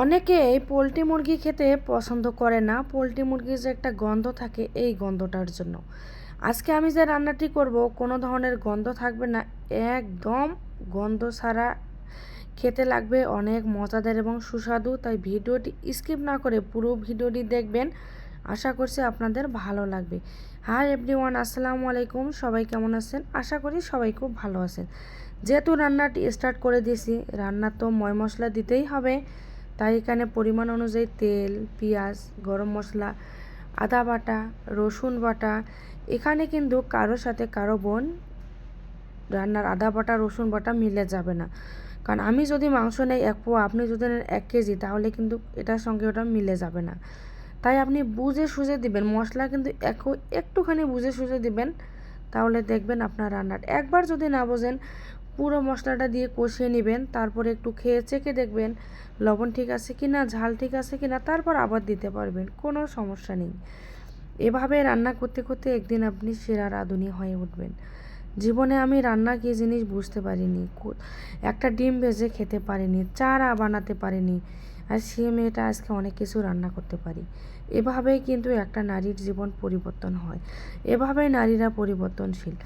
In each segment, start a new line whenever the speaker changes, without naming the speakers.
অনেকেই পোলট্রি মুরগি খেতে পছন্দ করে না। পোলট্রি মুরগির যে একটা গন্ধ থাকে, এই গন্ধটার জন্য। আজকে আমি যে রান্নাটি করব, কোনো ধরনের গন্ধ থাকবে না। একদম গন্ধ ছাড়া খেতে লাগবে অনেক মজাদার এবং সুস্বাদু। তাই ভিডিওটি স্কিপ না করে পুরো ভিডিওটি দেখবেন। আশা করছি আপনাদের ভালো লাগবে। হাই এভরিওয়ান, আসসালামু আলাইকুম। সবাই কেমন আছেন? আশা করি সবাই খুব ভালো আছেন। যেহেতু রান্নাটি স্টার্ট করে দিয়েছি, রান্না তো ময় মশলা দিতেই হবে। তাই এখানে পরিমাণ অনুযায়ী তেল, পেঁয়াজ, গরম মশলা, আদা বাটা, রসুন বাটা, এখানে কিন্তু কারোর সাথে কারও বোন রান্নার আদা বাটা, রসুন বাটা মিলে যাবে না। কারণ আমি যদি মাংস নেই এক পোয়া, আপনি যদি নেন এক কেজি, তাহলে কিন্তু এটার সঙ্গে ওটা মিলে যাবে না। তাই আপনি বুঝে সুঝে দিবেন, মশলা কিন্তু এক, একটুখানি বুঝে সুঝে দিবেন, তাহলে দেখবেন আপনার রান্নার। একবার যদি না বোঝেন পুরো মশলাটা দিয়ে কষিয়ে নেবেন, তারপরে একটু খেয়ে চেকে দেখবেন লবণ ঠিক আছে কি না ঝাল ঠিক আছে কি না তারপর আবার দিতে পারবেন, কোনো সমস্যা নেই। এভাবে রান্না করতে করতে একদিন আপনি সেরা রাঁধুনি হয়ে উঠবেন। জীবনে আমি রান্না কী জিনিস বুঝতে পারিনি একটা ডিম ভেজে খেতে পারিনি, চারা বানাতে পারিনি, আর সে মেয়েটা আজকে অনেক কিছু রান্না করতে পারি। এভাবেই কিন্তু একটা নারীর জীবন পরিবর্তন হয়। এভাবেই নারীরা পরিবর্তনশীল।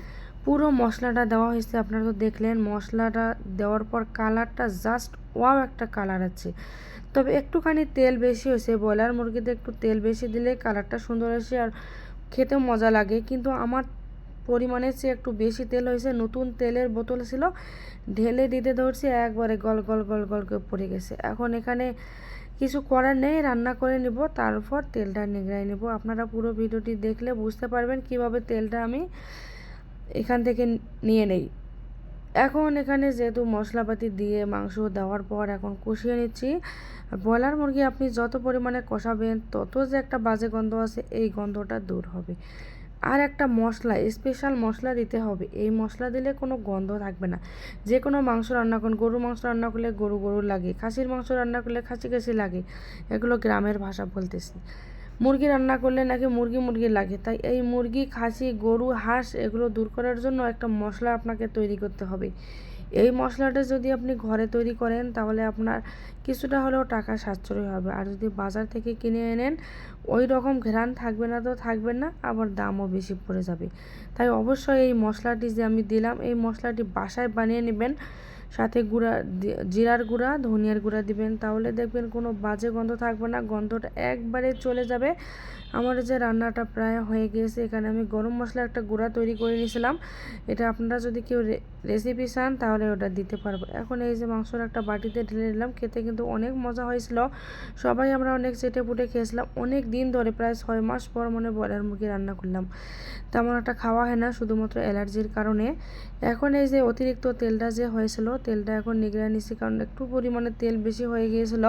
পুরো মশলাটা দেওয়া হয়েছে। আপনারা তো দেখলেন, মশলাটা দেওয়ার পর কালারটা জাস্ট ওয়াও একটা কালার আছে। তবে একটুখানি তেল বেশি হয়েছে। ব্রয়লার মুরগিতে একটু তেল বেশি দিলে কালারটা সুন্দর আসে আর খেতে মজা লাগে। কিন্তু আমার পরিমাণের চেয়ে একটু বেশি তেল হয়েছে। নতুন তেলের বোতল ছিল, ঢেলে দিতে ধরছি, একবারে গল গল গল গল করে পড়ে গেছে। এখন এখানে কিছু করার নেই, রান্না করে নিব, তারপর তেলটা নিগড়াই নেব। আপনারা পুরো ভিডিওটি দেখলে বুঝতে পারবেন কীভাবে তেলটা আমি এখান থেকে নিয়ে নেই। এখন এখানে যেহেতু মশলাপাতি দিয়ে মাংস দেওয়ার পর এখন কষিয়ে নিচ্ছি। ব্রয়লার মুরগি আপনি যত পরিমাণে কষাবেন, তত যে একটা বাজে গন্ধ আছে, এই গন্ধটা দূর হবে। আর একটা মশলা স্পেশাল মশলা দিতে হবে। এই মশলা দিলে কোনো গন্ধ থাকবে না। যে কোনো মাংস রান্না করুন গরু মাংস রান্না করলে গরু গরু লাগে, খাসির মাংস রান্না করলে খাসি খাসি লাগে। এগুলো গ্রামের ভাষা বলতেছি। মুরগি রান্না করলে নাকি মুরগি মুরগি লাগে। তাই এই মুরগি, খাসি, গরু, হাঁস এগুলো দূর করার জন্য একটা মশলা আপনাকে তৈরি করতে হবে। এই মশলাটা যদি আপনি ঘরে তৈরি করেন, তাহলে আপনার কিছুটা হলেও টাকা সাশ্রয় হবে। আর যদি বাজার থেকে কিনে এনেন ওই রকম ঘেরান থাকবে না তো থাকবে না, আবার দামও বেশি পড়ে যাবে। তাই অবশ্যই এই মশলাটি যে আমি দিলাম, এই মশলাটি বাসায় বানিয়ে নেবেন। সাথে গুঁড়া জিরার গুঁড়া, ধনিয়ার গুঁড়া দিবেন। তাহলে দেখবেন কোনো বাজে গন্ধ থাকবে না, গন্ধটা একবারে চলে যাবে। আমার যে রান্নাটা প্রায় হয়ে গিয়েছে, এখানে আমি গরম মশলা একটা গুঁড়া তৈরি করে নিয়েছিলাম। এটা আপনারা যদি কেউ রেসিপি চান, তাহলে ওটা দিতে পারব। এখন এই যে মাংসর একটা বাটিতে ঢেলে নিলাম, খেতে কিন্তু অনেক মজা হয়েছিল। সবাই আমরা অনেক চেটে পুটে খেয়েছিলাম। অনেক দিন ধরে, প্রায় ছয় মাস পর মনে ব্রয়লার মুরগি রান্না করলাম। তেমন একটা খাওয়া হয় না, শুধুমাত্র অ্যালার্জির কারণে। এখন এই যে অতিরিক্ত তেলটা যে হয়েছিল তেলটা এখন নিগড়ে নিছি, কারণ একটু পরিমাণে তেল বেশি হয়ে গিয়েছিল।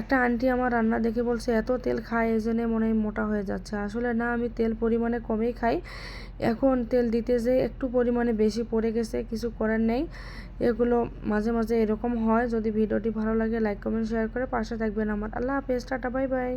একটা আন্টি আমার রান্না দেখে বলছে, এত তেল খায়, এই জন্যে মনে হয় মোটা হয়ে যাচ্ছে। আসলে না, আমি তেল পরিমাণে কমেই খাই। এখন তেল দিতে যে একটু পরিমাণে বেশি পড়ে গেছে, কিছু করার নেই। এগুলো মাঝে মাঝে এরকম হয়। যদি ভিডিওটি ভালো লাগে, লাইক, কমেন্ট, শেয়ার করে পাশে থাকবেন আমার। আল্লাহ হাফেজ, টাটা, বাই বাই।